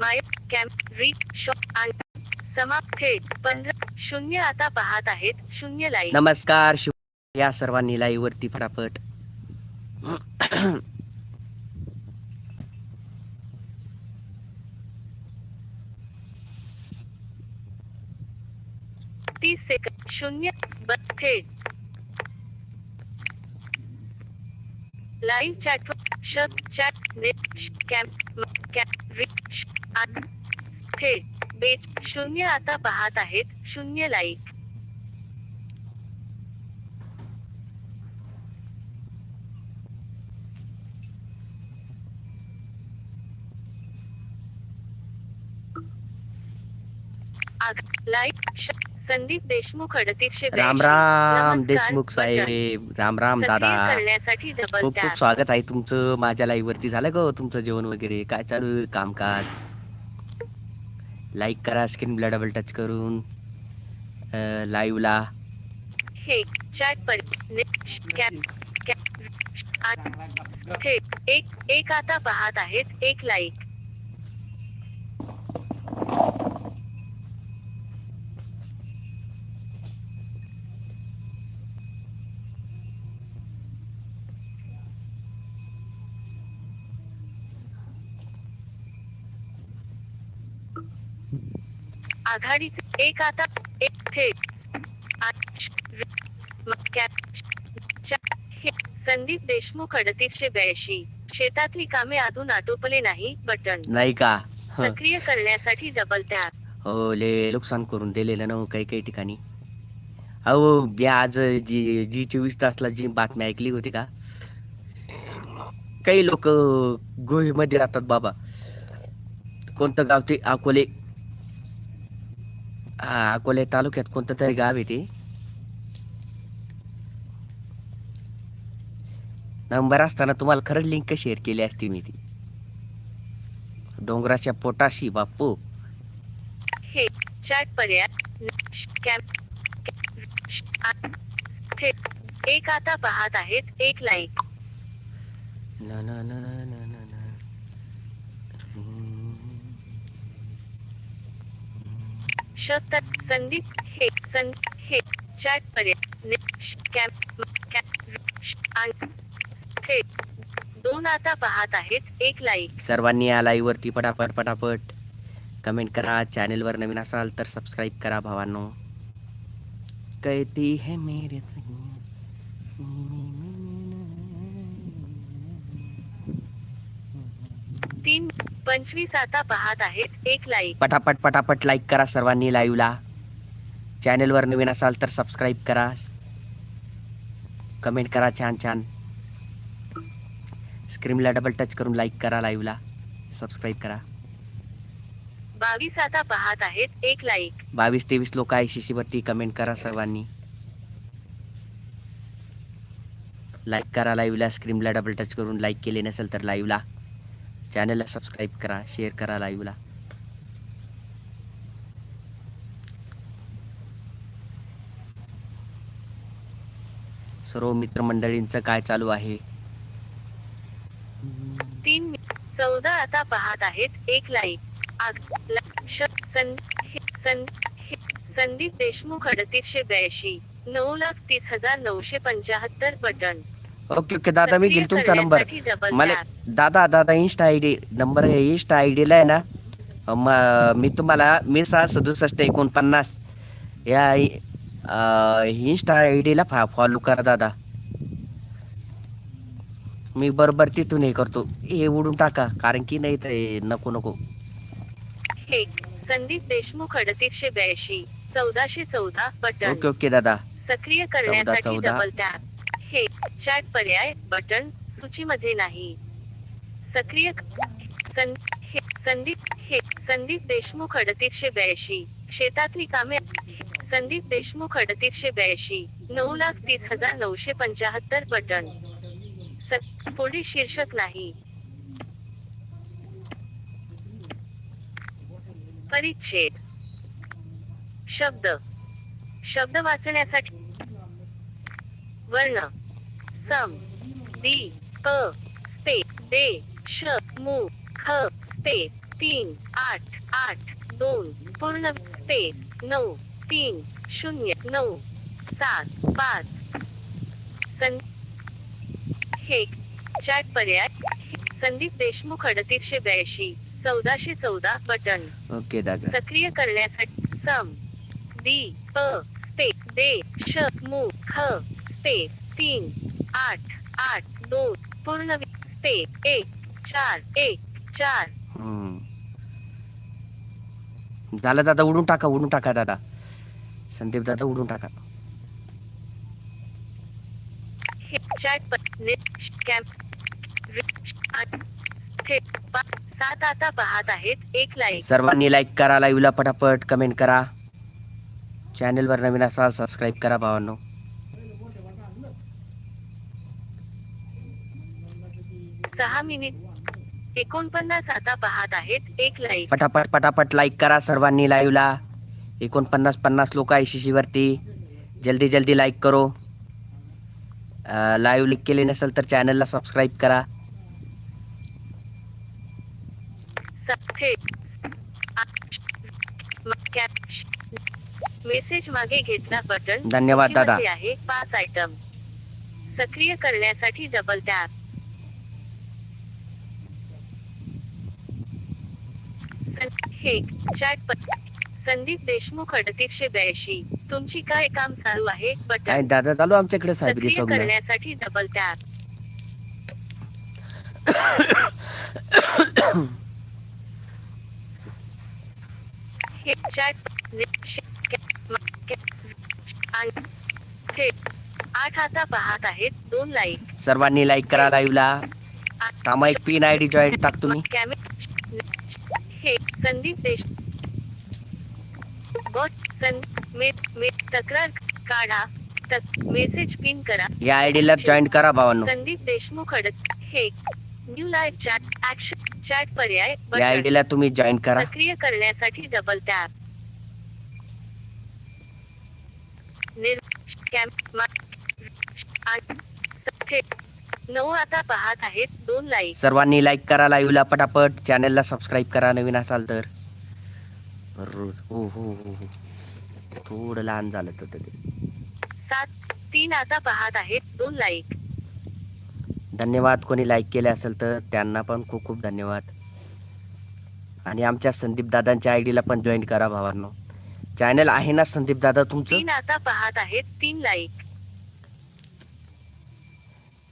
माय camp री शॉप आणि समाप्त थेट. पंधरा शून्य आता पाहत आहेत. शून्य नमस्कार शिव या सर्वांनी लाईव्ह वरती फटाफट. तीस सेकंद. शून्य थेट. लाईव्ह चॅट शब चॅट नेट कॅम्प कॅम्प री आणि थेट बेच शून्य आता पाहत आहेत शून्य लाईक संदीप देशमुख अडतीसशे राम राम देशमुख साहेब. राम राम दादा. खूप खूप स्वागत आहे तुमचं. माझ्या लाईव्ह वरती झालं का हो तुमचं जेवण वगैरे? काय चालू कामकाज? लाईक करा स्क्रीनला डबल टच करून लाईव्हला हे चॅट पर एक एक आता पाहत आहेत एक लाईक आघाडीचे एक आता एक थेट संदीप देशमुख अडतीसशे ब्याऐंशी. शेतातली कामे अजून आटोपले नाही बटन. नाही का. सक्रिय करण्यासाठी डबल टॅप हो ले नुकसान करून दिलेलं ना हो काही काही ठिकाणी. अहो आज जी जी चोवीस तासला जी बातमी ऐकली होती का? काही लोक गोव्यामध्ये राहतात बाबा. कोणतं गाव ते अकोले हा अकोले तालुक्यात कोणतं तरी गाव आहे ते नंबर असताना तुम्हाला खरंच लिंक शेअर केली असती मी ती डोंगराच्या पोटाशी बापू हे चॅट पर्याय एक आता पाहत आहेत एक लाईक ना ना ना ना ना संदीप हे सं हे चॅट पर्यंत कॅम्प आणि थेट दोन आता पाहत आहेत एक लाईक सर्वांनी या लाईव्ह वरती पटापट पटापट कमेंट करा. चॅनेलवर नवीन असाल तर सबस्क्राईब करा भावांनो. कैती है मेरे पंचवीस आता पाहत आहेत एक लाईक पटापट पटापट लाईक करा सर्वांनी लाईव्हला चॅनेलवर नवीन असाल तर सबस्क्राईब करा. कमेंट करा छान छान. स्क्रीनला डबल टच करून लाईक करा लाईव्हला सबस्क्राईब करा. बावीस आता पाहत आहेत एक लाईक बावीस तेवीस लोक सी वरती कमेंट करा सर्वांनी. लाईक करा लाईव्हला स्क्रीनला डबल टच करून लाईक केले नसेल तर लाईव्हला चॅनलला सबस्क्राईब करा शेअर करा लाईव्हला. सर्व मित्रमंडळींचं काय चालू आहे? तीन चौदा आता पाहत आहेत. एक लाईक. संदीप देशमुख अडतीसशे ब्याऐंशी. नऊ लाख तीस हजार नऊशे पंचाहत्तर बटन. Okay okay. दादा मी घेईल तुमचा नंबर मला. दादा दादा insta I D number insta I डीला आहे ना. म- तुम्हाला मी सहा सदुसष्ट एकोणपन्नास या इन्स्टा आय डीला फा फॉलो करा दादा. मी बरोबर तिथून हे करतो. हे उडून टाका कारण की नाही तर हे नको नको. हे संदीप देशमुख अडतीसशे ब्याऐंशी चौदाशे चौदा बटन. ओके ओके दादा. सक्रिय करण्यासाठी. डबल टॅप हे चॅट पर्याय बटन सूचीमध्ये नाही. सक्रिय सं हे संदीप हे संदीप देशमुख अडतीसशे ब्याऐंशी. शेतातली कामे संदीप देशमुख अडतीसशे ब्याऐंशी. नऊ लाख तीस हजार नऊशे पंचाहत्तर बटन. स- पुढे शीर्षक नाही. परिच्छेद. शब्द. शब्द वाचण्यासाठी वर्ण. सम दी प स्पे दे श मु ख स्पे तीन आठ आठ दोन पूर्ण स्पेस नऊ तीन शून्य नऊ सात पाच. सन हे चॅट पर्याय संदीप देशमुख अडतीसशे ब्याऐंशी चौदाशे चौदा बटन. ओके दादा. सक्रिय करण्यासाठी सम दी प स्पे दे श मु ख स्पेस तीन आठ आठ दोन पूर्ण वि- स्पे एक चार एक चार. हम्म. झालं दादा उडून टाका उडून टाका दादा. संदीप दादा उडून टाका. हे चॅट कॅम्प थेट पा- सात आता पाहत आहेत एक लाईक सर्वांनी लाईक करा लाईव्हला पटापट कमेंट करा. चॅनलवर नवीन असाल सबस्क्राईब करा भावांनो. सहा मिनिट. एकोणपन्नास आता पाहत आहेत. एक लाईक पटापट पटापट लाईक करा सर्वांनी लाईव्हला एकोणपन्नास पन्नास लोक आहे वरती. जल्दी जल्दी लाईक करो. लाईव्ह लिक केले नसेल तर चॅनलला सबस्क्राईब करा. मेसेज मागे घेतला बटन धन्यवाद, दादा. आहे पाच आयटम सक्रिय करण्यासाठी डबल टॅप हे चॅट संदीप देशमुख अडतीसशे ब्याऐंशी. तुमची काय काम चालू आहे? बटन दादा चालू आमच्याकडे सक्रिय करण्यासाठी डबल टॅप आठ आता पाहत आहेत दोन लाईक सर्वांनी लाईक करा लाईव्हला एक पिन आय डी जॉईन टाक तुम्ही. संदीप देश बॉट सन मे मे तक्रार काढा. तक मेसेज पिन करा. या आय डीला जॉईन करा भावांनो. संदीप देशमुख अडत हे new live chat action chat पर्याय या बटन. डीला तुम्ही जॉईन करा. सक्रिय करण्यासाठी डबल टॅप निर कॅम मा- आठ- स- थेट नऊ आता पाहत आहेत दोन लाईक सर्वांनी लाईक करा लाईव्हला पटापट. चॅनलला सबस्क्राईब करा नवीन असाल तर. हो हो हो हो. थोडं लहान झालं तर ते सात तीन आता पाहत आहेत दोन लाईक धन्यवाद. कोणी लाईक केले असेल तर त्यांना पण खूप खूप धन्यवाद. आणि आमच्या संदीप दादांच्या आय डीला पण जॉईन करा भावांनो. चॅनल आहे ना संदीप दादा तुमचं? आता पाहत आहेत तीन लाईक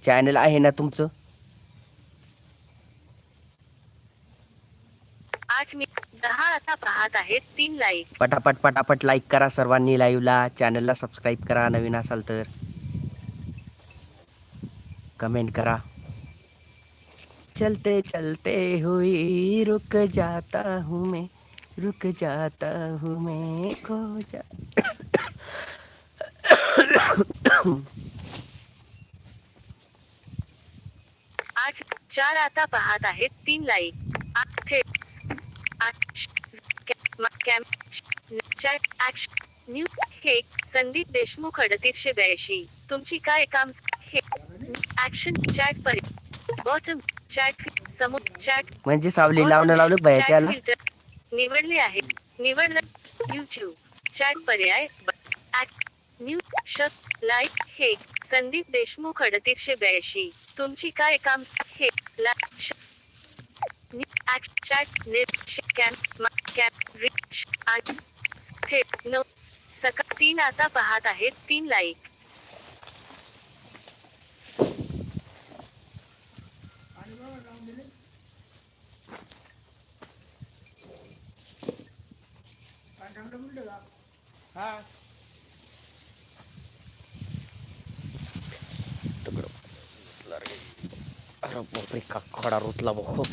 चॅनल आहे ना तुमचं आठ मी दहा आता पाहत आहेत तीन लाईक पटापट पटापट लाईक करा सर्वांनी लाईव्हला चॅनलला सबस्क्राईब करा नवीन असाल तर कमेंट करा चलते चलते हुई रुक जाता हूँ मैं रुक जाता हूँ मैं खो जा आठ चार आता पाहत आहेत तीन लाईक हे संदीप देशमुख अडतीसशे ब्याऐंशी. तुमची काय काम? हे ऍक्शन चॅट पर बॉटम चॅट समोर चॅट म्हणजे सावली लावणं लावलं त्याला फिल्टर निवडले आहे. निवडलं युट्यूब चॅट पर्याय न्यू शक लाईक हे संदीप देशमुख अडतीसशे ब्याऐंशी. तुमची काय काम हे ला श- चॅट नेट कॅम्प कॅम्प मा- आणि थेट नऊ. सकाळ तीन आता पाहत आहेत तीन लाईक अरे बापरे का खडा रुतला बघ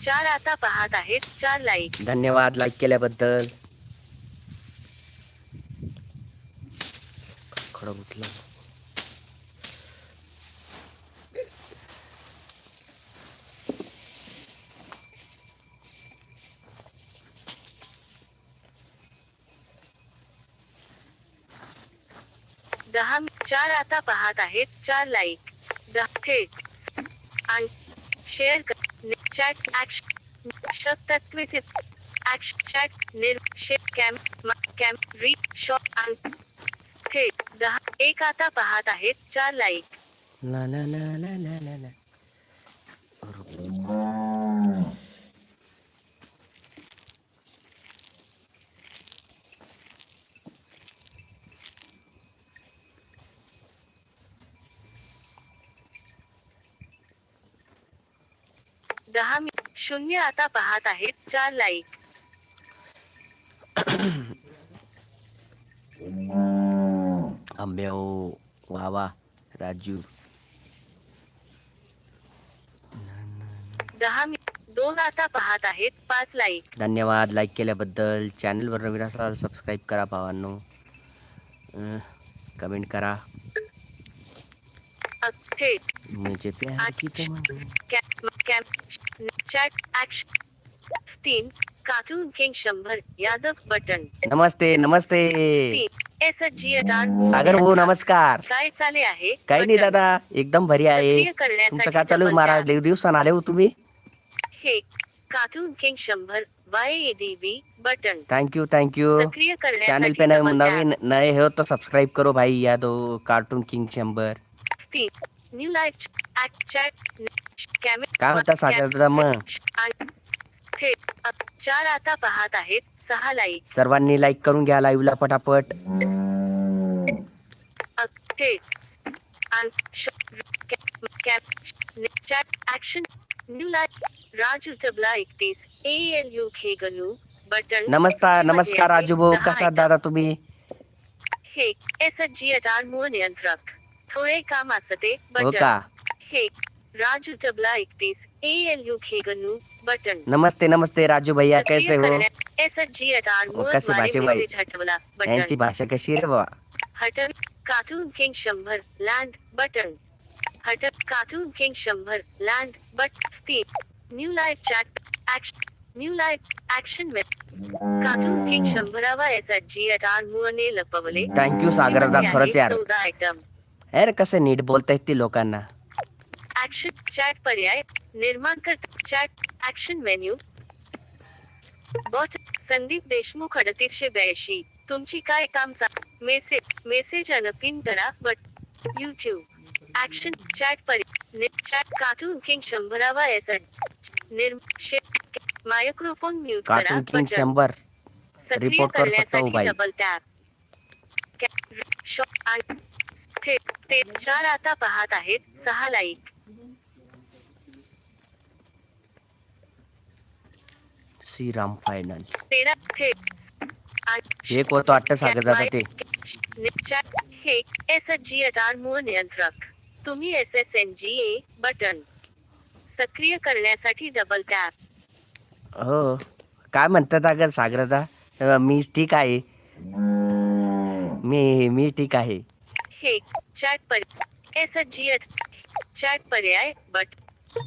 चार आता पाहत आहेत चार लाईक धन्यवाद लाईक केल्याबद्दल. खडा रुतला दहा चार आता पाहत आहेत. चार लाईक द थेट आणि शेअर चॅट ऍक्शन शब्दत्वेचे ऍक्शन चॅट निर्शेप कॅम्प कॅम कॅम री शॉप आणि थेट दहा एक आता पाहत आहेत. चार लाईक ला ला ला ला ला ला ला दहा मि शून्य आता पाहत आहेत चार लाईक आंब्याओ वा वा राजू. दहा मि दोन आता पाहत आहेत पाच लाईक धन्यवाद. लाईक केल्याबद्दल चॅनलवर नवीन असाल सबस्क्राईब करा भावांनो. कमेंट करा. थेट मुझे प्यार की तमन्ना. चॅट ऍक्शन तीन कार्टून किंग शंभर यादव बटन नमस्ते नमस्ते. तीन एस जी सागर भाऊ नमस्कार. काय चाले आहे? काही नाही. दादा एकदम भारी आहे. सक्रिय करण्यासाठी तुमचं काय चालू आहे? महाराज. लई दिवसानं आले हो तुम्ही. हे कार्टून किंग शंभर Y A D B button thank you thank you सक्रिय चैनल करण्यासाठी पे नए- double tap. नवीन नए हो तो सब्सक्राइब करो भाई यादव कार्टून किंग शंभर तीन न्यू ऍक्ट चॅट काय म्हणता सागर दादा मग? चार आता पाहत आहेत सहा लाईक सर्वांनी लाईक करून घ्या लाईव्हला पटापट. ऍक्शन न्यू लाईफ राजू टबला एकतीस ए एल यू खे गलू बटन नमस्कार नमस्कार राजू भाऊ कसा. दादा तुम्ही? हे एस जी अटार मूळ नियंत्रक. थोडे काम असते बटन। हे राजू टबला एकतीस ए एल यू खे गलू बटन। नमस्ते नमस्ते राजू भैया कैसे हो? एस जी अटार ओ, मूळ कसे भाषे हटवला यांची भाषा कशी रे बाबा हटव कार्टून किंग शंभर लँड बटन। हटव कार्टून किंग शंभर लँड बट तीन। New life chat action new life action web cartoon king शंभरावा S G अटार मुळने लपवले। Thank you, सागरदा, खरंच यार. चौदा आयटम अरे कसे नीट बोलतायत ती लोकांना? ऍक्शन चॅट पर्याय निर्माण कर chat action menu bot Sandeep Deshmukh अडतीसशे ब्याऐंशी. तुमची काय काम मेसेज मेसेज अन पिन करा बट युट्यूब ऍक्शन चॅट पर्याय चॅट कार्टून किंग शंभरावा एस निर्म मायक्रोफोन म्यूट करा कार्टून किंग बटन शंभर. सक्रिय report कर सकता हूँ करण्यासाठी भाई. डबल टॅप ते ते चार आता पाहत आहेत सहा लाईक. श्रीराम फायनल तेरा थेट आणि एक होतो वाटतं सागर दादा ते? हे एस जी अटार मूळ नियंत्रक. तुम्ही S S N G A button सक्रिय करण्यासाठी डबल टॅप हो. काय म्हणतात अगर सागर दादा मी ठीक आहे. मी मी ठीक आहे. हे चॅट पर्याय एस जी एट चॅट पर्याय but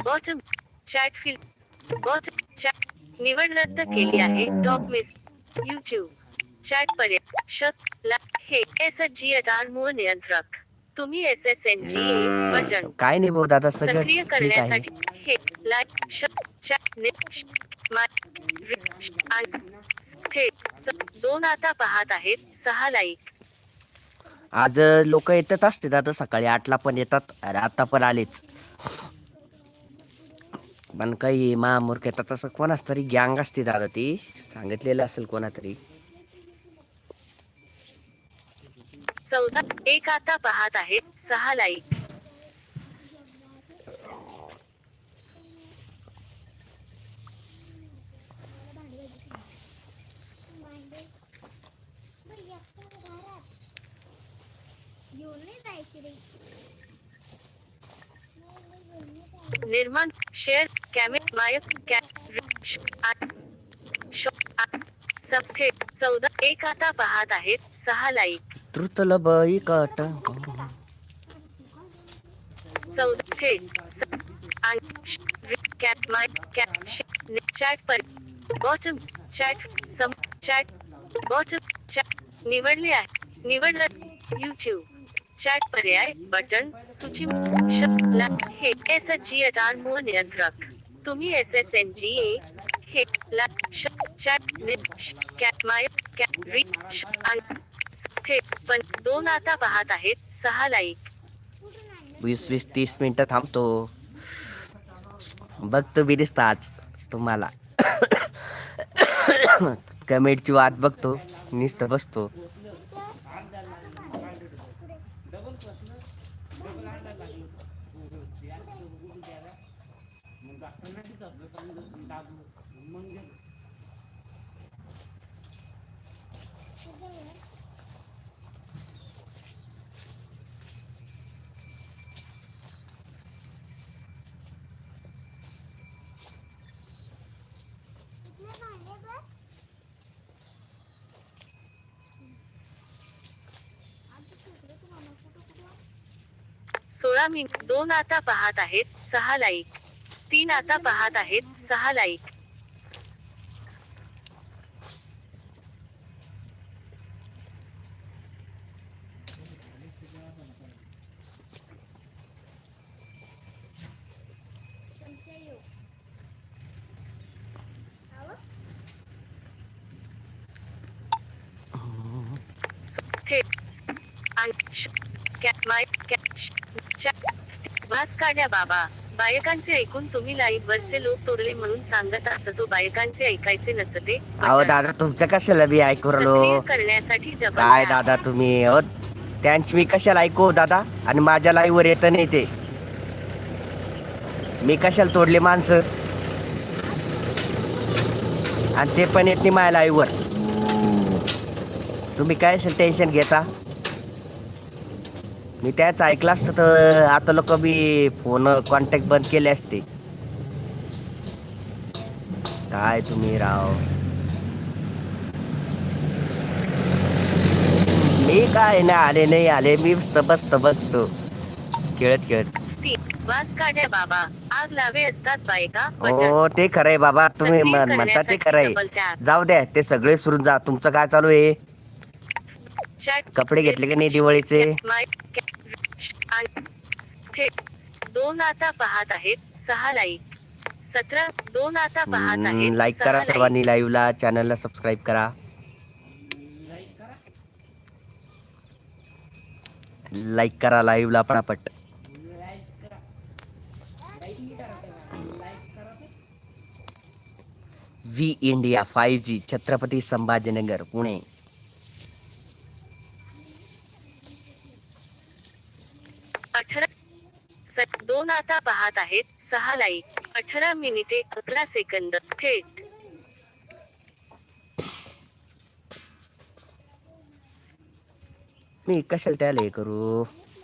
bottom chat field bot chat निवड रद्द केली आहे टॉप मिस युट्यूब चॅट पर्याय शत ला हे एस जी अटार मूळ नियंत्रक तुम्ही S S N G A button काय नाही भाऊ दादा सगळं सक्रिय करण्यासाठी हे लाईक चॅट दोन आता पाहत आहेत सहा लाईक आज लोक येतात असते दादा सकाळी आठला पण येतात अरे आता पण आलेच. पण काही महामूर्ख येतात असं कोणाच तरी गँग असते दादा ती. सांगितलेलं असेल कोणातरी. चौदा एक आता पाहत आहे सहा लाईक निर्माण शेअर कॅमे मायक कॅ रि- श- आ- श- आ- सप्थे चौदा एक आता पाहत आहेत सहा लाईक तृतल बाई काट चौदा थेट स- आणि श- रि- कॅप माय कॅप श- नि- चॅट पर बॉटम चॅट सम चॅट बॉटम चॅट निवडले आहे निवड युट्यूब चॅट पर्याय बटन सूची श- हे एस जी अटार मूळ नियंत्रक। तुम्ही S S N G A हे ला चॅट कॅट माय कॅट थेट पण दोन आता पाहत आहेत सहा लाईक वीस वीस तीस मिनिटं थांबतो. बघतो बी दिसताच तुम्हाला. कमेंटची वाट बघतो निस्त बसतो. सोळा मिनिट दोन आता पाहत आहेत सहा लाईक. तीन आता पाहत आहेत सहा लाईक स- थेट स- आणि श- कॅ- माय कॅ- श- च्या- भास काढ्या बाबा. बायकांचे ऐकून तुम्ही लाईव्ह वरचे लोक तोरले म्हणून सांगत असतो बायकांचे ऐकायचे नसते. अहो दादा तुमच्या कशाला बी ऐकू राहिलो? करण्यासाठी काय. दादा तुम्ही? अहो त्यांची मी कशाला ऐकू दादा? आणि माझ्या लाईव्ह वर येत नाही ते. मी कशाला तोडले माणसं? आणि ते पण येत नाही माझ्या लाईव्ह वर तुम्ही काय असेल टेन्शन घेता? मी त्याच ऐकलं असतं तर आता लोक मी फोन कॉन्टॅक्ट बंद केले असते. काय तुम्ही राव? मी काय नाही आले नाही आले. मी बसत बसत बसतो. खेळत खेळत. वास काढ्या बाबा? आग लावे असतात बायका. हो ते खरंय बाबा. तुम्ही म्हणता ते करण्यासाठी खरंय. tap. जाऊ द्या ते सगळे सुरून जा. तुमचं काय चालू आहे? कपडे घेतले की नाही दिवाळीचे? दोन आता पाहत आहेत सहा लाईक सतरा दोन आता पाहत आहेत लाईक करा. सर्वांनी लाईव्हला चॅनलला सबस्क्राईब करा. लाईक करा लाईव्हला पटापट. V India five G Chhatrapati Sambhajinagar Pune अठरा स- दोन आता पाहत आहेत. सहा लाईक अठरा मिनिटे अकरा सेकंद. थेट. मी कशाला त्याला हे करू?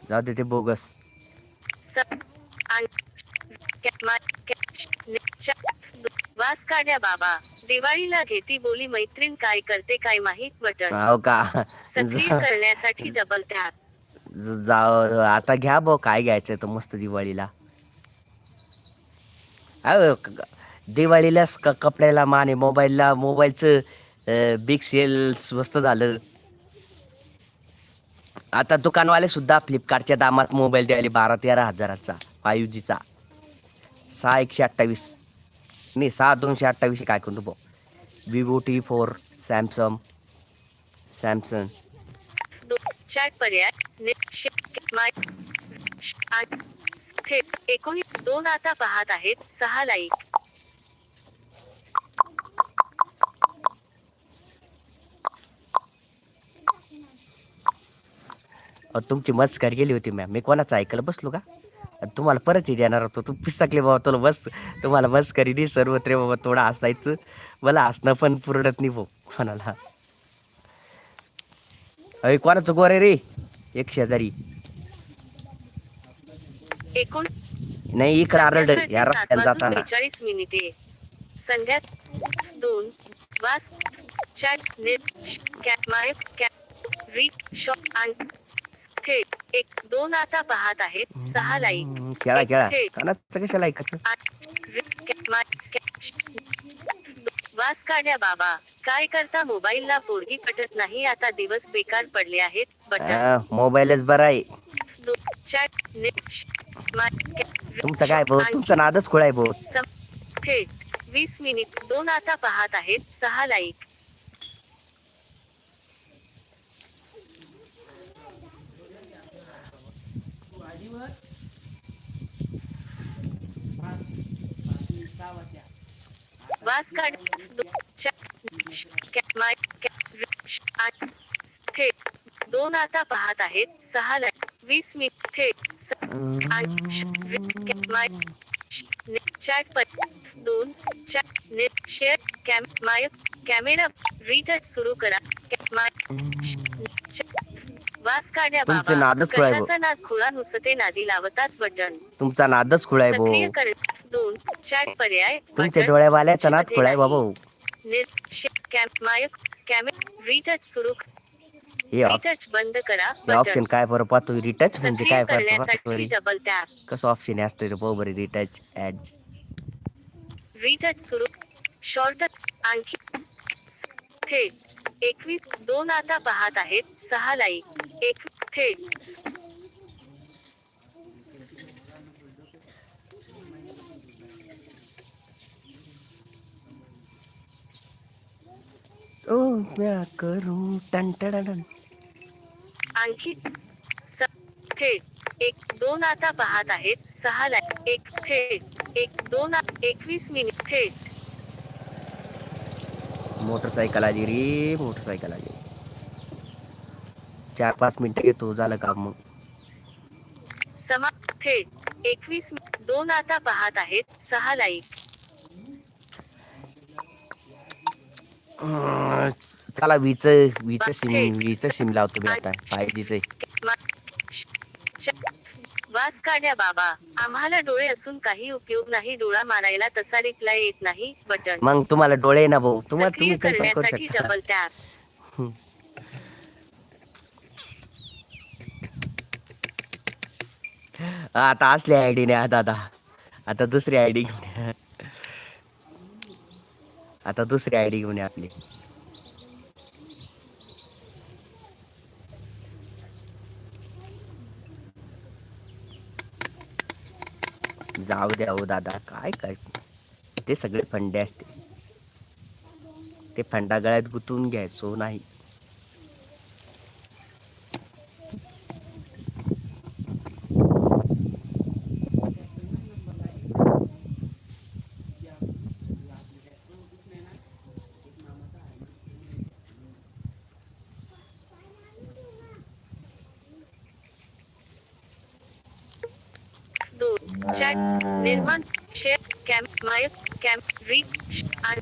जाऊ दे ते बोगस. वास काढ्या बाबा. दिवाळीला घेती बोली मैत्रीण काय करते काय माहीत बटन हो का? सक्रिय करण्यासाठी डबल टॅप जा आता घ्या भाऊ काय घ्यायचं तर मस्त दिवाळीला. अहो, क- क- दिवाळीला क- कपड्याला माने मोबाईलला मोबाईलचं बिग सेल स्वस्त झालं. आता दुकानवाले सुद्धा फ्लिपकार्टच्या दामात मोबाईल द्यायला बारा तेरा हजाराचा फायू जीचा सहा एकशे अठ्ठावीस. नाही सहा दोनशे अठ्ठावीस काय करतो भाऊ Vivo T four Samsung Samsung chat पर्याय माय थेट एकोणीस दोन आता पाहत आहेत सहा लाईक. अहो, तुमची मस्कर गेली होती मॅम. मी कोणाचं ऐकलं बसलो का? तुम्हाला परत हे देणार होतो. तू पिसकले बाबा तुला बस. तुम्हाला मस्करी नाही सर्वत्र बाबा थोडं हसायचं. मला हसणं पण पुरडत नाही भाऊ कोणाला अरे कोणाचं गोर आहे रे? एक शेजारी. एकूण? नाही इकडे आरड या सात रस्त्याला जाताना. बेचाळीस मिनिटे. संध्या दोन वास चॅट नेट कॅट माय कॅट रीड शॉप आणि थेट. एक दोन आता पाहत आहेत. सहा लाईक. खेळा खेळा. कोणाचं कशाला ऐकायचं वास काढ्या बाबा. काय करता? मोबाईलला पोरगी पटत नाही. आता दिवस बेकार पडले आहेत. बटन मोबाईलच बरा आहे. चॅट तुमचं काय भाऊ तुमचा नादच खुळा आहे भाऊ सम थेट वीस मिनिट दोन आता पाहत आहेत. सहा लाईक वास काढ थेट दोन आता पाहत आहेत. सहा लाईक वीस मिनिट थेट चॅट दोन chat net share cam my camera retouch सुरू करा. माय वास काढ्या बाबा. नादच खुळा आहे भाऊ. कशाचा नाद खुळा नुसते नादी लावतात बटन. तुमचा नादच खुळा आहे सक्रिय कर. दोन चॅट पर्याय तुमच्या बटन डोळ्यावाल्याचा नाद सूचीमध्ये खुळा आहे नाही. बाबा रिटच सुरू हे रिटच बंद करा हे ऑप्शन काय बरं पाहतो? रिटच म्हणजे काय पाहतो डबल टॅप कसं ऑप्शन असतं रे बरं रिटच ऍड रिटच सुरू. शॉर्ट आणखी थेट. एकवीस दोन आता पाहत आहेत. सहा लाईक एक थेट. ओ म्या करू टन टन आणखी स- थेट एक दोन आता पाहत आहेत. सहा लाईक एक थेट एक दोन आ- एकवीस मिनिट थेट मोटरसायकल आली रे मोटरसायकल आली. चार पाच मिनिटं घेतो झालं काम मग. समा थेट एकवीस दोन आता पाहत आहेत. सहा लाईक चला वीच वीच सिम वीच सिम लावतो मी आता फायजीच मा- श- च- वास काढ्या बाबा. आम्हाला डोळे असून काही उपयोग नाही डोळा मारायला तसा रिप्लाय येत नाही बटन. मग तुम्हाला डोळे ना भाऊ तुम्हाला तुम्ही करण्यासाठी डबल टॅप आता असली आयडी नाही आता आता आता दुसरी आयडी घेऊन. आता दुसरी आयडी घेऊन या आपली. जाऊ द्या हो दादा काय काय ते सगळे फंडे असते ते फंडा गळ्यात गुंतवून घ्यायचो नाही दोन चॅट निर्माण शेअर कॅम्प मायक कॅम्प री आणि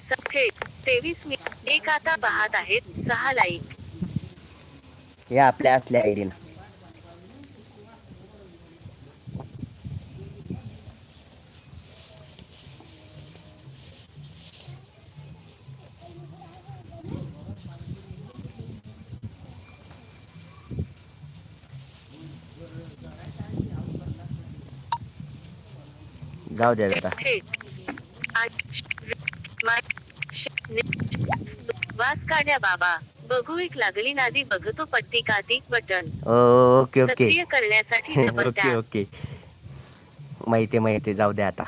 स- थेट तेवीस मी एक आता पाहत आहेत. सहा लाईक या आपल्या असल्या आयडी जाऊ द्या दादा वास काढ्या बाबा. बघू एक लागली नादी बघतो पट्टी काती बटन. Okay okay. सक्रिय करण्यासाठी ओके ओके. माहिती माहिती जाऊ द्या आता.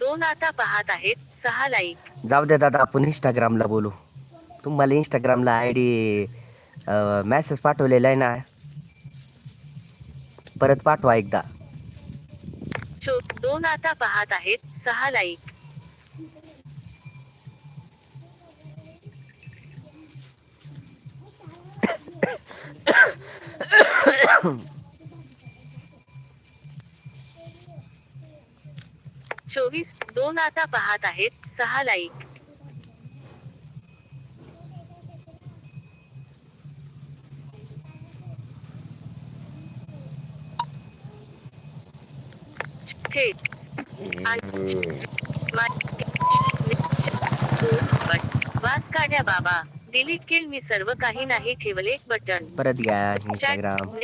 दोन आता पाहत आहेत. सहा लाईक जाऊ द्या दादा आपण इंस्टाग्रामला बोलू. तुम्हाला इंस्टाग्रामला आय डी मॅसेज पाठवलेला आहे ना. परत पाठवा एकदा. चो दोन आता पाहत आहेत सहा लाईक चोवीस दोन आता पाहत आहेत सहा लाईक वास काढ्या बाबा. डिलीट केल मी सर्व काही नाही ठेवले बटन. परत घ्या इंस्टाग्राम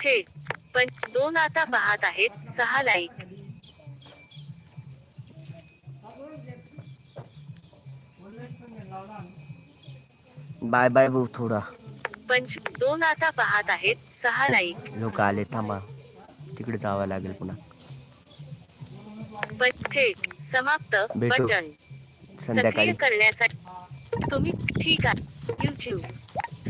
थेट पण दोन आता पाहत आहेत सहा लाईक बाय बाय भाऊ थोडा. पंच दोन आता पाहत आहेत. सहा लाईक. लोक आले थांबा. तिकडे जावं लागेल पुन्हा. पण थेट समाप्त भेटू. बटन. सक्रिय करण्यासाठी तुम्ही ठीक आहे. युट्यूब